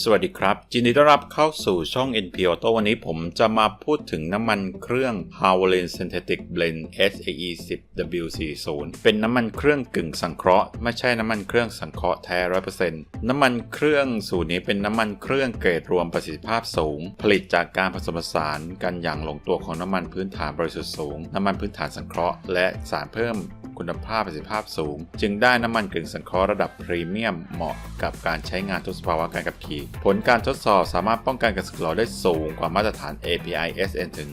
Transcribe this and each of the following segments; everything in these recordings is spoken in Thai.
สวัสดีครับยินดีต้อนรับเข้าสู่ช่อง NP Auto วันนี้ผมจะมาพูดถึงน้ำมันเครื่อง Havoline Synthetic Blend SAE 10 W40 เป็นน้ำมันเครื่องกึ่งสังเคราะห์ไม่ใช่น้ำมันเครื่องสังเคราะห์แท้ 100%น้ำมันเครื่องสูตรนี้เป็นน้ำมันเครื่องเกรดรวมประสิทธิภาพสูง ผลิตจากการผสมผสานกันอย่างลงตัวของน้ำมันพื้นฐานบริสุทธิ์สูง น้ำมันพื้นฐานสังเคราะห์และสารเพิ่ม คุณภาพประสิทธิภาพสูง จึงได้น้ำมันกึ่งสังเคราะห์ระดับพรีเมียมเหมาะกับการใช้งานทุกสภาวะการขับขี่ผลการทดสอบสามารถป้องกันการสึกหรอได้สูงกว่ามาตรฐาน API SN ถึง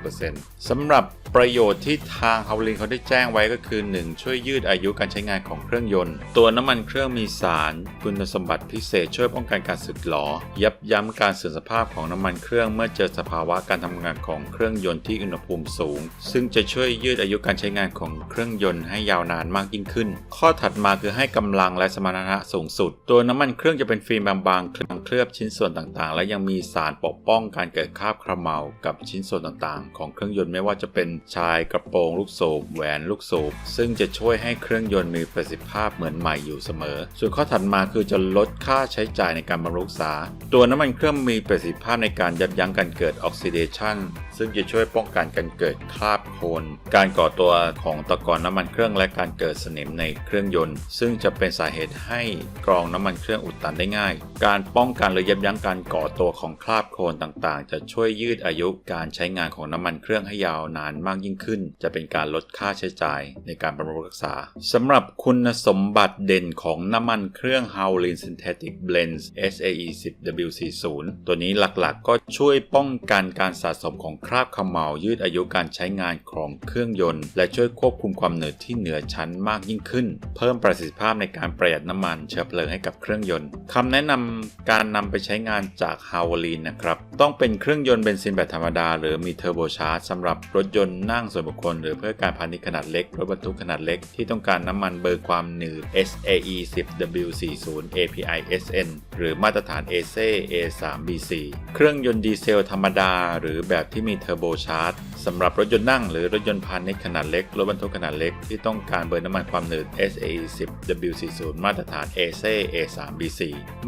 30%สำหรับ ประโยชน์ที่ทางฮาวลินเขาได้แจ้งไว้ก็คือ 1. ช่วยยืดอายุการใช้งานของเครื่องยนต์ ตัวน้ำมันเครื่องมีสาร คุณสมบัติพิเศษช่วยป้องกันการสึกหรอ ยับยั้งการเสื่อมสภาพของน้ำมันเครื่องเมื่อเจอสภาวะการทำงานของเครื่องยนต์ที่อุณหภูมิสูง ซึ่งจะช่วยยืดอายุการใช้งานของเครื่องยนต์ให้ยาวนานมากยิ่งขึ้น ข้อถัดมาคือให้กำลังและสมรรถนะสูงสุด ตัวน้ำมันเครื่องจะเป็นฟิล์มบางๆเคลือบชิ้นส่วนต่างๆ และยังมีสารปกป้องการเกิดคราบเขม่ากับชิ้นส่วนต่างๆ ของเครื่องยนต์ไม่ว่าจะเป็นชายกระโปรงลูกสูบแหวนลูกสูบซึ่งจะช่วยให้เครื่องยนต์มีประสิทธิภาพเหมือนใหม่อยู่เสมอ ส่วนข้อถัดมาคือจะลดค่าใช้จ่ายในการบำรุงรักษา ตัวน้ำมันเครื่องมีประสิทธิภาพในการยับยั้งการเกิดออกซิเดชัน ซึ่งจะช่วยป้องกันการเกิดคราบโคลนการก่อตัวของตะกอนน้ำมันเครื่องและการเกิดสนิมในเครื่องยนต์ ซึ่งจะเป็นสาเหตุให้กรองน้ำมันเครื่องอุดตันได้ง่าย การป้องกันหรือยับยั้งการก่อตัวของคราบโคลนต่างๆ จะช่วยยืดอายุการใช้งานของน้ำมันเครื่องให้ยาวนานมากยิ่งขึ้น จะเป็นการลดค่าใช้จ่ายในการบำรุงรักษาสำหรับคุณสมบัติเด่นของน้ำมันเครื่อง Howlin Synthetic Blends SAE 10 W40 ตัวนี้หลักๆ ก็ช่วยป้องกันการสะสมของคราบขม่ายืดอายุการใช้งานของเครื่องยนต์ และช่วยควบคุมความเหนืดที่เหนือชั้นมากยิ่งขึ้น เพิ่มประสิทธิภาพในการประหยัดน้ำมันเชื้อเพลิงให้กับเครื่องยนต์คำแนะนำการนำไปใช้งานจากฮาวลีนนะครับ ต้องเป็นเครื่องยนต์เบนซินแบบธรรมดา หรือมีเทอร์โบชาร์จสำหรับรถยนต์นั่งส่วนบุคคล หรือเพื่อการพาณิชย์ขนาดเล็กรถบรรทุกขนาดเล็กที่ต้องการน้ำมันเบอร์ความหนืด SAE 10 W40 API SN หรือมาตรฐาน ACE A3BC เครื่องยนต์ดีเซลธรรมดา หรือแบบที่มีีเทอร์โบชาร์จสำหรับรถยนต์นั่งหรือรถยนต์พาณิชย์ขนาดเล็ก รถบรรทุกขนาดเล็กที่ต้องการเบิร์น้ำมันความหนืด SAE 10 W40 มาตรฐาน ACE A3BC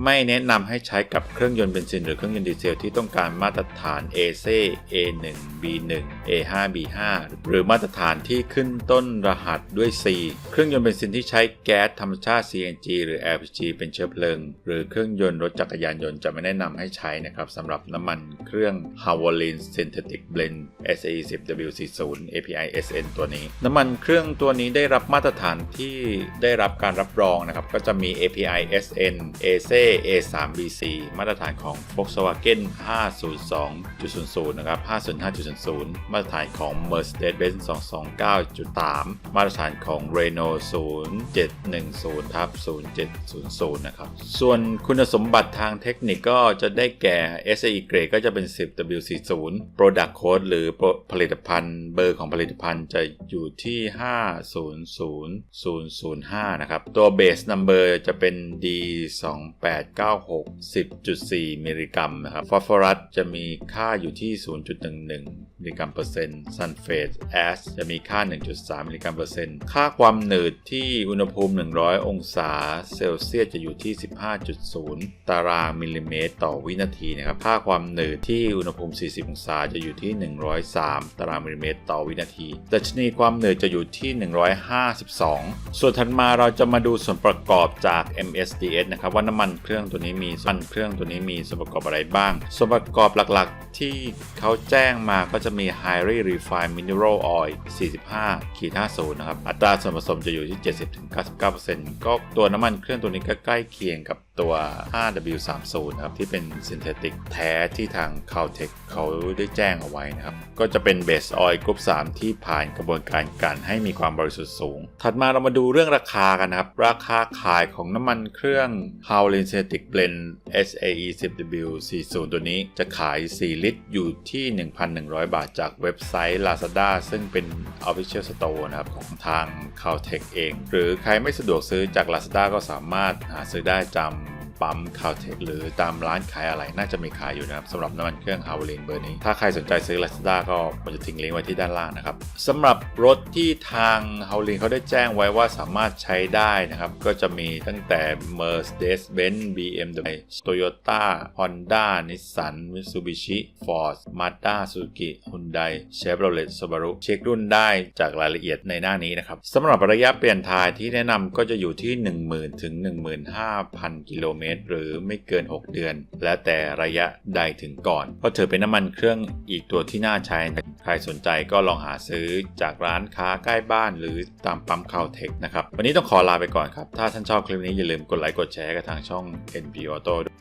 ไม่แนะนำให้ใช้กับเครื่องยนต์เบนซินหรือเครื่องยนต์ดีเซลที่ต้องการมาตรฐาน ACE A1 B1 A5 B5 หรือมาตรฐานที่ขึ้นต้นรหัสด้วย C เครื่องยนต์เบนซินที่ใช้แก๊สธรรมชาติ CNG หรือ LPG เป็นเชื้อเพลิง หรือเครื่องยนต์รถจักรยานยนต์จะไม่แนะนำให้ใช้นะครับสำหรับน้ำมันเครื่อง h a v o l i n Synthetic Blend SAE 10 W40 API SN ตัวนี้ น้ำมันเครื่องตัวนี้ได้รับมาตรฐานที่ได้รับการรับรองนะครับก็จะมี API SN ACE A3BC มาตรฐานของ Volkswagen 502.00นะครับ505.00มาตรฐานของ Mercedes-Benz 229.3 มาตรฐานของ Renault 0710ทับ0700 นะครับ ส่วนคุณสมบัติทางเทคนิคก็จะได้แก่ SAE Grade ก็จะเป็น 10W40 Product Code หรือผลิตภัณฑ์ เบอร์ของผลิตภัณฑ์จะอยู่ที่ 500005 นะครับ ตัว Base Number จะเป็น D2896 10.4 มิลลิกรัมนะครับ ฟอสฟอรัสจะมีค่าอยู่ที่ 0.11 มิลลิกรัมเปอร์เซ็นต์ซัลเฟตแอสจะมีค่า 1.3มิลลิกรัมเปอร์เซ็นต์ค่าความหนืดที่อุณหภูมิ 100 องศาเซลเซียสจะอยู่ที่ 15.0 ตารางมิลลิเมตร ต่อวินาทีนะครับค่าความหนืดที่อุณหภูมิ 40 องศาจะอยู่ที่ 103 ตารางมิลลิเมตร ต่อวินาทีดัชนีความหนืดจะอยู่ที่ 152 ส่วนถัดมาเราจะมาดูส่วนประกอบจาก MSDS นะครับว่าน้ำมันเครื่องตัวนี้มีส่วนเครื่องตัวนี้มีส่วนประกอบอะไรบ้าง ส่วนประกอบหลักๆ ที่เขาแจ้งมาก็จะมี Highly Refined Mineral Oil 45ขีด50นะครับ อัตราส่วนผสมจะอยู่ที่ 70-99%ก็ตัวน้ำมันเครื่องตัวนี้ก็ใกล้เคียงกับ ตัว 5W30 นะครับที่เป็นซินเทติกแท้ที่ทาง Caltech เขาได้แจ้งเอาไว้นะครับ ก็จะเป็นเบสออยล์กรุ๊ป3ที่ผ่านกระบวนการการให้มีความบริสุทธิ์สูง ถัดมาเรามาดูเรื่องราคากันนะครับ ราคาขายของน้ำมันเครื่อง Howlin Synthetic Blend SAE 10W40 ตัวนี้จะขาย 4 ลิตรอยู่ที่ 1,100 บาทจากเว็บไซต์ Lazada ซึ่งเป็น Official Store นะครับของทาง Caltech เอง หรือใครไม่สะดวกซื้อจาก Lazada ก็สามารถหาซื้อได้จำ ปั๊มคาวเทคหรือตามร้านขายอะไรน่าจะมีขายอยู่นะครับสำหรับน้ำมันเครื่องฮาวลินเบอร์นี้ ถ้าใครสนใจซื้อ Lazada ก็ผมจะทิ้งลิงก์ไว้ที่ด้านล่างนะครับสำหรับรถที่ทางฮาวลินเขาได้แจ้งไว้ว่าสามารถใช้ได้นะครับ ก็จะมีตั้งแต่ Mercedes-Benz BMW Toyota Honda Nissan Mitsubishi Ford Mazda Suzuki Hyundai Chevrolet Subaru เช็ครุ่นได้จากรายละเอียดในหน้านี้นะครับสำหรับระยะเปลี่ยนถ่ายที่แนะนำก็จะอยู่ที่ 10,000 ถึง 15,000 กิโลเมตรหรือไม่เกิน 6 เดือน แล้วแต่ระยะใดถึงก่อนเพราะถือเป็นน้ำมันเครื่องอีกตัวที่น่าใช้ ใครสนใจก็ลองหาซื้อจากร้านค้าใกล้บ้าน หรือตามปั๊มคาวเทคนะครับ วันนี้ต้องขอลาไปก่อนครับ ถ้าท่านชอบคลิปนี้อย่าลืมกดไลค์กดแชร์กับทางช่อง NP Auto ด้วย